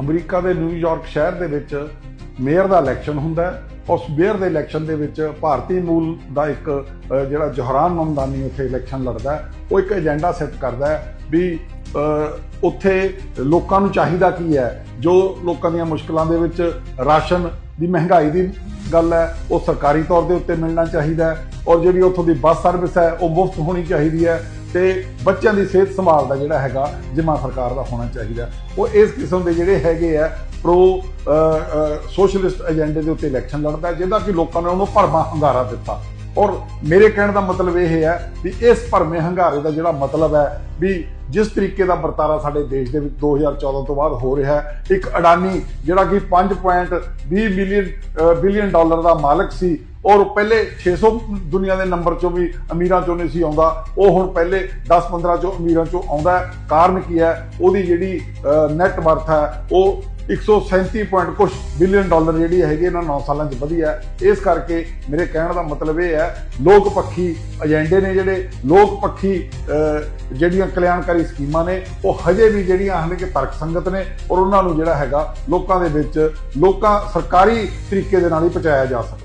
America ਦੇ New York ਸ਼ਹਿਰ ਦੇ ਵਿੱਚ ਮੇਅਰ ਦਾ ਇਲੈਕਸ਼ਨ ਹੁੰਦਾ ਹੈ। ਉਸ ਮੇਅਰ ਦੇ ਇਲੈਕਸ਼ਨ ਦੇ ਵਿੱਚ ਭਾਰਤੀ ਮੂਲ ਦਾ ਇੱਕ ਜਿਹੜਾ ਜੋਹਰਾਨ ਮਮਦਾਨੀ ਉੱਥੇ ਇਲੈਕਸ਼ਨ ਲੜਦਾ ਉਹ ਇੱਕ ਏਜੰਡਾ ਸੈੱਟ ਕਰਦਾ ਹੈ ਵੀ ਉੱਥੇ ਲੋਕਾਂ ਨੂੰ ਚਾਹੀਦਾ ਕੀ ਹੈ? ਜੋ ਲੋਕਾਂ ਦੀਆਂ ਮੁਸ਼ਕਲਾਂ ਦੇ ਵਿੱਚ ਰਾਸ਼ਨ ਦੀ ਮਹਿੰਗਾਈ ਦੀ ਗੱਲ ਹੈ, ਉਹ ਸਰਕਾਰੀ ਤੌਰ ਦੇ ਉੱਤੇ ਮਿਲਣਾ ਚਾਹੀਦਾ ਹੈ ਔਰ ਜਿਹੜੀ ਉੱਥੋਂ ਦੀ ਬੱਸ ਸਰਵਿਸ ਹੈ, ਉਹ ਮੁਫਤ ਹੋਣੀ ਚਾਹੀਦੀ ਹੈ। ਤੇ ਬੱਚਿਆਂ ਦੀ ਸਿਹਤ ਸੰਭਾਲ ਦਾ ਜਿਹੜਾ ਹੈਗਾ ਜਿਮਾ ਸਰਕਾਰ ਦਾ ਹੋਣਾ ਚਾਹੀਦਾ। ਉਹ ਇਸ ਕਿਸਮ ਦੇ ਜਿਹੜੇ ਹੈਗੇ ਆ ਪ੍ਰੋ ਸੋਸ਼ਲਿਸਟ ਏਜੰਡੇ ਦੇ ਉੱਤੇ ਇਲੈਕਸ਼ਨ ਲੜਦਾ, ਜਿਹਦਾ ਕਿ ਲੋਕਾਂ ਨੇ ਉਹਨੂੰ ਭਰਮਾ ਹੰਗਾਰਾ ਦਿੱਤਾ। ਔਰ ਮੇਰੇ ਕਹਿਣ ਦਾ ਮਤਲਬ ਇਹ ਹੈ ਵੀ ਇਸ ਭਰਮੇ ਹੰਗਾਰੇ ਦਾ ਜਿਹੜਾ ਮਤਲਬ ਹੈ ਵੀ ਜਿਸ ਤਰੀਕੇ ਦਾ ਵਰਤਾਰਾ ਸਾਡੇ ਦੇਸ਼ ਦੇ ਵਿੱਚ 2014 ਤੋਂ ਬਾਅਦ ਹੋ ਰਿਹਾ ਹੈ, ਇੱਕ ਅਡਾਨੀ ਜਿਹੜਾ ਕਿ 5.20 ਮਿਲੀਅਨ ਬਿਲੀਅਨ ਡਾਲਰ ਦਾ ਮਾਲਕ ਸੀ ਔਰ ਉਹ ਪਹਿਲੇ 600 ਦੁਨੀਆ ਦੇ ਨੰਬਰ ਚੋਂ ਵੀ ਅਮੀਰਾਂ ਚੋਂ ਨਹੀਂ ਸੀ ਆਉਂਦਾ। ਉਹ ਹੁਣ ਪਹਿਲੇ 10-15 ਚੋਂ ਅਮੀਰਾਂ ਚੋਂ ਆਉਂਦਾ ਕਾਰਨ ਕੀ ਹੈ? ਉਹਦੀ ਜਿਹੜੀ ਨੈਟ ਵਰਥ ਹੈ, ਉਹ 137 ਪੁਆਇੰਟ ਕੁਝ ਬਿਲੀਅਨ ਡਾਲਰ ਜਿਹੜੀ ਹੈਗੀ ਇਹਨਾਂ 9 ਸਾਲਾਂ 'ਚ ਵਧੀ ਹੈ। ਇਸ ਕਰਕੇ ਮੇਰੇ ਕਹਿਣ ਦਾ ਮਤਲਬ ਇਹ ਹੈ, ਲੋਕ ਪੱਖੀ ਏਜੰਡੇ ਨੇ ਜਿਹੜੇ, ਲੋਕ ਪੱਖੀ ਜਿਹੜੀਆਂ ਕਲਿਆਣਕਾਰੀ ਸਕੀਮਾਂ ਨੇ, ਉਹ ਹਜੇ ਵੀ ਜਿਹੜੀਆਂ ਹਨ ਕਿ ਤਰਕ ਸੰਗਤ ਨੇ ਔਰ ਉਹਨਾਂ ਨੂੰ ਜਿਹੜਾ ਹੈਗਾ ਲੋਕਾਂ ਦੇ ਵਿੱਚ ਲੋਕਾਂ ਸਰਕਾਰੀ ਤਰੀਕੇ ਦੇ ਨਾਲ ਹੀ ਪਹੁੰਚਾਇਆ ਜਾ ਸਕਦਾ।